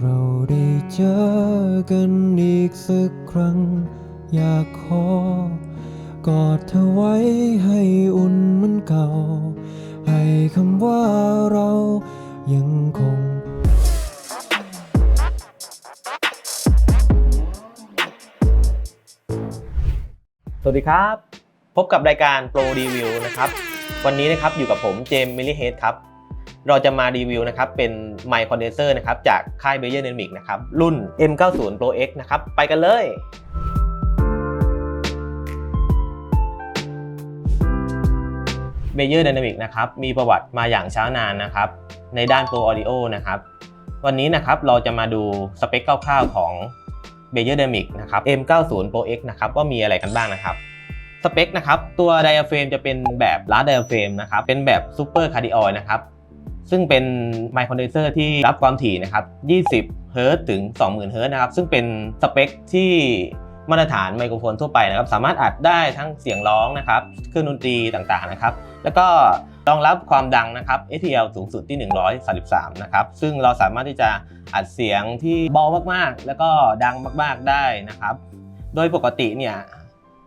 เราได้เจอกันอีกสักครั้ง อยากขอกอดเธอไว้ให้อุ่นเหมือนเก่า ให้คำว่าเรายังคงสวัสดีครับ พบกับรายการ Pro Review นะครับ วันนี้นะครับอยู่กับผมเจมส์มิลลิเฮดครับ เราจะมารีวิวนะครับเป็นไมค์คอนเดนเซอร์นะครับจากค่าย b e y e r Dynamic นะครับรุ่น M90 Pro X นะครับไปกันเลย b e y e r Dynamic นะครับมีประวัติมาอย่างช้านานนะครับในด้าน Pro Audio นะครับวันนี้นะครับเราจะมาดูสเปคคร่าวๆของ b e y e r Dynamic นะครับ M90 Pro X นะครับว่ามีอะไรกันบ้างนะครับสเปคนะครับตัวไดอะเฟรมจะเป็นแบบลาร์ดไดอะเฟรมนะครับเป็นแบบซูเปอร์คาร์ดิออยนะครับ ซึ่งเป็นไมโครเดนเซอร์ที่รับความถี่นะครับ 20 เฮิรต์ถึง 20,000 เฮิรต์นะครับ ซึ่งเป็นสเปคที่มาตรฐานไมโครโฟนทั่วไปนะครับ สามารถอัดได้ทั้งเสียงร้องนะครับ เครื่องดนตรีต่างๆนะครับ แล้วก็รองรับความดังนะครับ STL สูงสุดที่ 133 นะครับ ซึ่งเราสามารถที่จะอัดเสียงที่เบามากๆ แล้วก็ดังมากๆได้นะครับ โดยปกติเนี่ย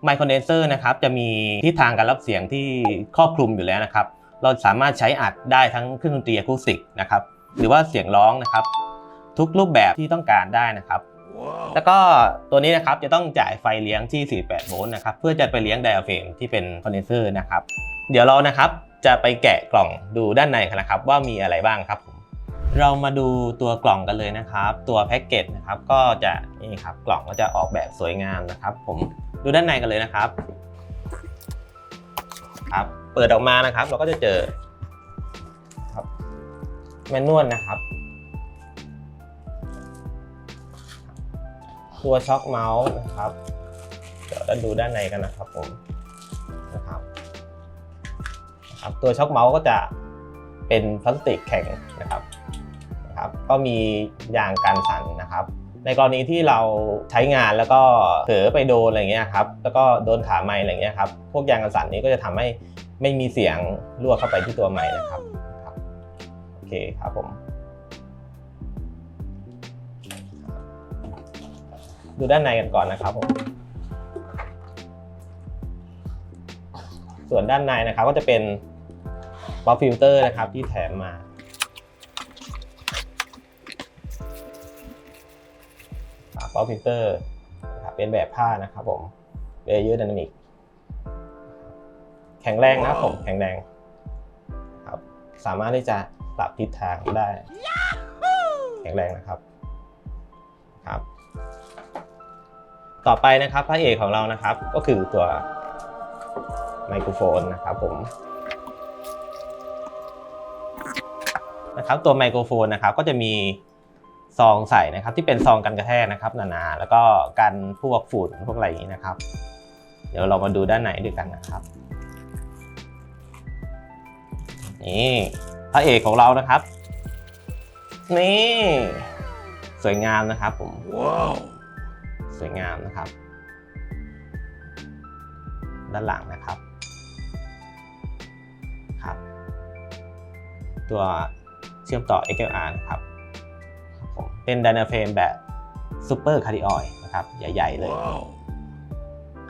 ไมโครเดนเซอร์นะครับจะมีทิศทางการรับเสียงที่ครอบคลุมอยู่แล้วนะครับ เราสามารถใช้อัดได้ทั้งเครื่องดนตรีอะคูสติกนะครับหรือว่าเสียงร้องนะครับ ทุกรูปแบบที่ต้องการได้นะครับ แล้วก็ตัวนี้นะครับจะต้องจ่ายไฟเลี้ยงที่ 48 โวลต์นะครับเพื่อจะไปเลี้ยงไดอะเฟรมที่เป็นคอนเดนเซอร์นะครับ เดี๋ยวเรานะครับจะไปแกะกล่องดูด้านในกันนะครับ ว่ามีอะไรบ้างครับผมเรามาดูตัวกล่องกันเลยนะครับ ตัวแพ็กเกจนะครับก็จะนี่ครับกล่องก็จะออกแบบสวยงามนะครับ ผมดูด้านในกันเลยนะครับครับ เปิดออกมานะครับ เราก็จะเจอครับแมนนวลนะครับ ตัวช็อคเมาส์นะครับเดี๋ยวเราดูด้านในกันนะครับผมนะครับครับตัวช็อคเมาส์ก็จะเป็นพลาสติกแข็งนะครับนะครับ ก็มียางกันสั่นนะครับ ในกรณีที่เราใช้งานแล้วก็เผลอไปโดนอะไรเงี้ยครับแล้วก็โดนขาไม้อะไรเงี้ยครับพวกยางกันสั่นนี้ก็จะทำให้ไม่มีเสียงรั่วเข้าไปที่ตัวไม้นะครับครับโอเคครับผมดูด้านในกันก่อนนะครับผมส่วนด้านในนะครับก็จะเป็นป๊อปฟิลเตอร์นะครับที่แถมมา ป๊อปฟิลเตอร์นะครับเป็นแบบผ้านะครับผมเบเยอร์ดินามิกแข็งแรงนะครับผมแข็งแรงครับสามารถที่จะปรับทิศทางได้ แข็งแรงนะครับครับ ต่อไปนะครับพระเอกของเรานะครับ ก็คือตัวไมโครโฟนนะครับผมนะครับตัวไมโครโฟนนะครับก็จะมี ซองใส่นะครับที่เป็นซองกันกระแทกนะครับหนาๆแล้วก็กันพวกฝุ่นพวกอะไรอย่างนี้นะครับ เดี๋ยวเรามาดูด้านในด้วยกันนะครับนี่พระเอกของเรานะครับ นี่ สวยงามนะครับผมสวยงามนะครับ ด้านหลังนะครับครับ ตัวเชื่อมต่อ XLR นะครับครับผม เป็นไดนาเฟรมแบบซูเปอร์คาร์ดิออยนะครับใหญ่ ๆ เลย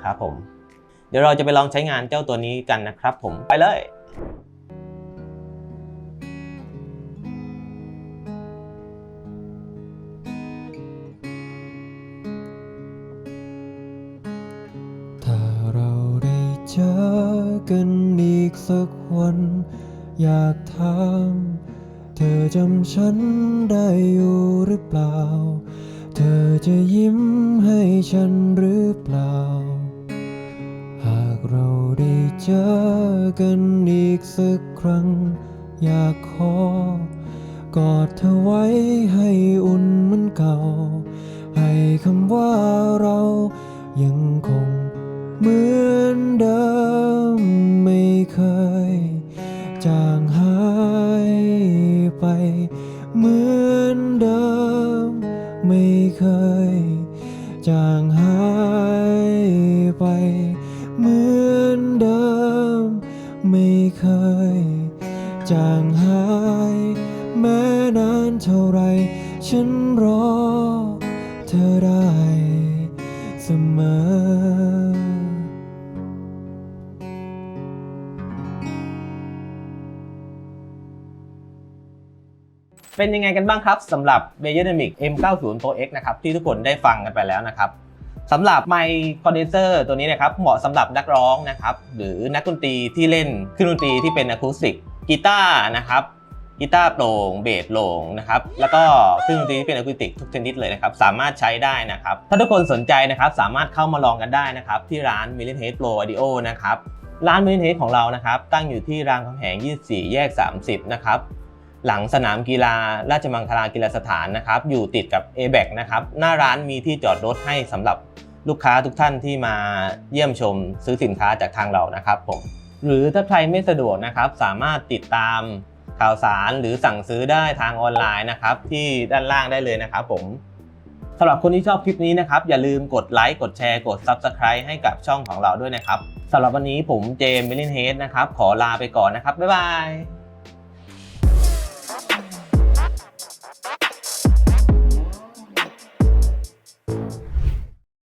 ครับผม เดี๋ยวเราจะไปลองใช้งานเจ้าตัวนี้กันนะครับผมไปเลยถ้าเราได้เจอกันอีกสักวัน อยากถาม เธอจำฉันได้อยู่หรือเปล่า เธอจะยิ้มให้ฉันหรือเปล่า หากเราได้เจอกันอีกสักครั้ง อยากขอกอดเธอไว้ให้อุ่นเหมือนเก่า ให้คำว่าเรายังคงเหมือนเดิม อนเดิม ไม่เคยจางหายไป เหมือนเดิม ไม่เคยจางหาย แม้นานเท่าไรฉฉันรอ เป็นยังไงกันบ้างครับสำหรับ b e y e r Dynamic M90 Pro X นะครับที่ทุกคนได้ฟังกันไปแล้วนะครับสำหรับไมค์คอนเดนเซอร์ตัวนี้นะครับเหมาะสำหรับนักร้องนะครับหรือนักดนตรีที่เล่นเครื่องดนตรีที่เป็นอะคูสติกกีตาร์นะครับกีตาร์โปร่งเบสโปร่งนะครับแล้วก็เครื่องดนตรีที่เป็นอะคูสติกทุกชนิดเลยนะครับสามารถใช้ได้นะครับถ้าทุกคนสนใจนะครับสามารถเข้ามาลองกันได้นะครับที่ร้าน m i l l i o n Head Pro Audio นะครับร้าน m i l l i o n Head ของเรานะครับตั้งอยู่ที่รามคำแหง 24 แยก 30 นะครับ หลังสนามกีฬาราชมังคลากีฬาสถานนะครับ อยู่ติดกับ a b a c นะครับ หน้าร้านมีที่จอดรถให้สำหรับลูกค้าทุกท่านที่มาเยี่ยมชมซื้อสินค้าจากทางเรานะครับผมหรือถ้าใครไม่สะดวกนะครับ สามารถติดตามข่าวสารหรือสั่งซื้อได้ทางออนไลน์นะครับ ที่ด้านล่างได้เลยนะครับผมสำหรับคนที่ชอบคลิปนี้นะครับ อย่าลืมกดไลค์กดแชร์กด Subscribe ให้กับช่องของเราด้วยนะครับสำหรับวันนี้ผมเจมส์เมลินเฮดนะครับ ขอลาไปก่อนนะครับ บ๊ายบาย